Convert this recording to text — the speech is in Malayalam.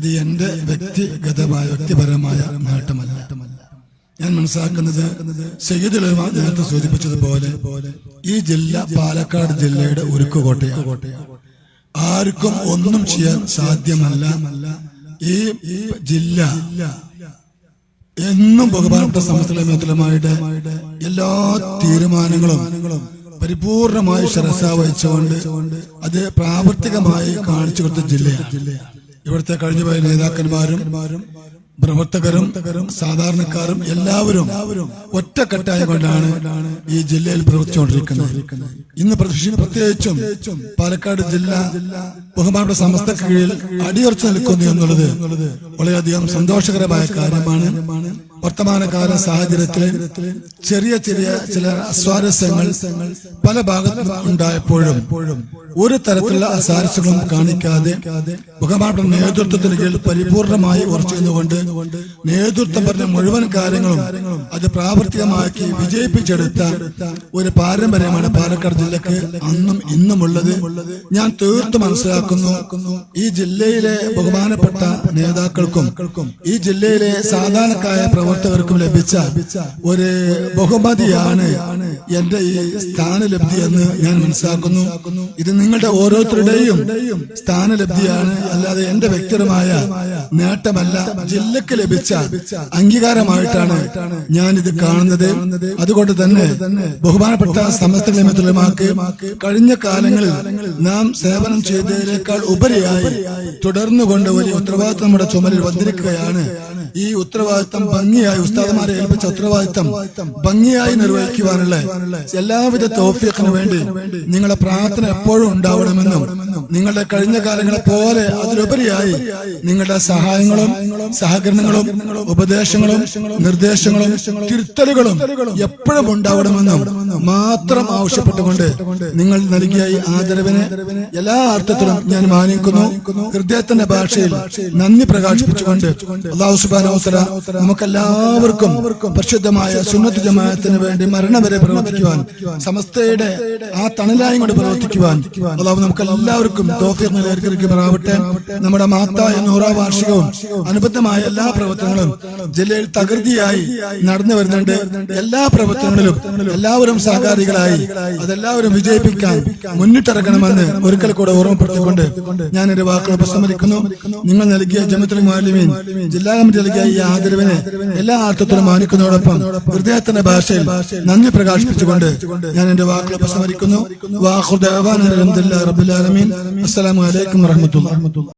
ഇത് എന്റെ വ്യക്തിഗതമായ വ്യക്തിപരമായ നേട്ടമല്ല. ഞാൻ മനസ്സിലാക്കുന്നത് സയ്യിദ് ഉലമ നേരത്തെ സൂചിപ്പിച്ചതുപോലെ ഈ ജില്ല പാലക്കാട് ജില്ലയുടെ ഉരുക്കുകോട്ടയാണ്. ആർക്കും ഒന്നും ചെയ്യാൻ സാധ്യമല്ല. ഈ ജില്ല എന്നും ബഹുമാനപ്പെട്ട സമസ്തലമയുടെ എല്ലാ തീരുമാനങ്ങളും പരിപൂർണമായി ശ്രദ്ധ വഹിച്ചുകൊണ്ട് അത് പ്രാവർത്തികമായി കാണിച്ചു കൊടുത്ത ജില്ലയാണ്. ഇവിടുത്തെ കഴിഞ്ഞുപോയ നേതാക്കന്മാരും പ്രവർത്തകരും സാധാരണക്കാരും എല്ലാവരും ഒറ്റക്കെട്ടായ കൊണ്ടാണ് ഈ ജില്ലയിൽ പ്രവർത്തിച്ചുകൊണ്ടിരിക്കുന്നത്. ഇന്ന് പ്രത്യേകിച്ച് പാലക്കാട് ജില്ല ബഹുമാനപ്പെട്ട സമസ്ത കീഴിൽ അടിയുറച്ചു നിൽക്കുന്നു എന്നുള്ളത് വളരെയധികം സന്തോഷകരമായ കാര്യമാണ്. വർത്തമാനകാല സാഹചര്യത്തിൽ ചെറിയ ചെറിയ ചില അസ്വാരസ്യങ്ങൾ പല ഭാഗത്തും ഉണ്ടായപ്പോഴും ഒരു തരത്തിലുള്ള അസാരസ്യങ്ങളും കാണിക്കാതെ ബഹുമാനപ്പെട്ട നേതൃത്വത്തിന് കീഴിൽ പരിപൂർണമായി ഉറച്ചു നിന്നുകൊണ്ട് നേതൃത്വം പറഞ്ഞ മുഴുവൻ കാര്യങ്ങളും അത് പ്രാവർത്തികമാക്കി വിജയിപ്പിച്ചെടുത്ത ഒരു പാരമ്പര്യമാണ് പാലക്കാട് ജില്ലക്ക് അന്നും ഇന്നുമുള്ളത്. ഞാൻ തീർത്തും മനസ്സിലാക്കുന്നു. ഈ ജില്ലയിലെ ബഹുമാനപ്പെട്ട നേതാക്കൾക്കും ഈ ജില്ലയിലെ സാധാരണക്കായ പ്രവർത്തകർക്കും ലഭിച്ച ഒരു ബഹുമതിയാണ് എന്റെ ഈ സ്ഥാനലബ്ധി എന്ന് ഞാൻ മനസ്സിലാക്കുന്നു. ഇത് നിങ്ങളുടെ ഓരോരുത്തരുടെയും സ്ഥാനലബ്ധിയാണ് അല്ലാതെ എന്റെ വ്യക്തിപരമായ നേട്ടമല്ല ജില്ലക്ക് ലഭിച്ച അംഗീകാരമായിട്ടാണ് ഞാൻ ഇത് കാണുന്നത്. അതുകൊണ്ട് തന്നെ ബഹുമാനപ്പെട്ട സമസ്ത നിയമത്തിലുമാക്ക് കഴിഞ്ഞ കാലങ്ങളിൽ നാം സേവനം ചെയ്തതിനേക്കാൾ ഉപരിയായി തുടർന്നുകൊണ്ട് വലിയ ഉത്തരവാദിത്വം നമ്മുടെ ചുമലിൽ വന്നിരിക്കുകയാണ്. ഈ ഉത്തരവാദിത്തം ഭംഗിയായി ഉസ്താദമാരെ ഏൽപ്പിച്ച ഉത്തരവാദിത്തം ഭംഗിയായി നിർവഹിക്കുവാനുള്ള എല്ലാവിധ തോഫിയത്തിനു വേണ്ടി നിങ്ങളുടെ പ്രാർത്ഥന എപ്പോഴും ഉണ്ടാവണമെന്നും നിങ്ങളുടെ കഴിഞ്ഞ കാലങ്ങളെ പോലെ അതിലുപരിയായി നിങ്ങളുടെ സഹായങ്ങളും സഹകരണങ്ങളും ഉപദേശങ്ങളും നിർദ്ദേശങ്ങളും തിരുത്തലുകളും എപ്പോഴും ഉണ്ടാവണമെന്നും മാത്രം ആവശ്യപ്പെട്ടുകൊണ്ട് നിങ്ങൾ നൽകിയ ഈ ആദരവിനെ എല്ലാ അർത്ഥത്തിലും ഞാൻ മാനിക്കുന്നു. ഹൃദയത്തിന്റെ ഭാഷയിൽ നന്ദി പ്രകാശിപ്പിച്ചുകൊണ്ട് അള്ളാഹു സുബാനോത്തര നമുക്കെല്ലാവർക്കും പരിശുദ്ധമായ സുന്നത്ത് ജമാഅത്തിന് വേണ്ടി മരണം വരെ പ്രവർത്തിക്കുവാൻ സമസ്തയുടെ ആ തണലായി കൊണ്ട് പ്രവർത്തിക്കുവാൻ അള്ളാഹു നമുക്ക് എല്ലാവർക്കും തോഫിർക്കുമാറാവട്ടെ നമ്മുടെ മാത്ത നൂറാം വാർഷികവും അനുബന്ധമായ എല്ലാ പ്രവർത്തനങ്ങളും ജില്ലയിൽ തകൃതിയായി നടന്നു വരുന്നുണ്ട്. എല്ലാ പ്രവർത്തനങ്ങളിലും എല്ലാവരും സഹകാരികളായി അതെല്ലാവരും വിജയിപ്പിക്കാൻ മുന്നിട്ടിറങ്ങണമെന്ന് ഒരിക്കൽ കൂടെ ഓർമ്മപ്പെടുത്തിക്കൊണ്ട് ഞാൻ എന്റെ വാക്കുകൾ ഉപസംഹരിക്കുന്നു നിങ്ങൾ നൽകിയ ജമത്തുൽ മാലിമീൻ ജില്ലാ കമ്മിറ്റി നൽകിയ ഈ ആദരവിനെ എല്ലാ അർത്ഥത്തിലും മാനിക്കുന്നതോടൊപ്പം ഹൃദയത്തിന്റെ ഭാഷയിൽ നന്ദി പ്രകാശിപ്പിച്ചുകൊണ്ട് ഞാൻ എന്റെ വാക്കുകൾ ഉപസംഹരിക്കുന്നു വാഹുദാൻ റബ്ബുൽ ആലമീൻ. അസ്സലാമു അലൈക്കും വറഹ്മത്തുള്ളാഹി.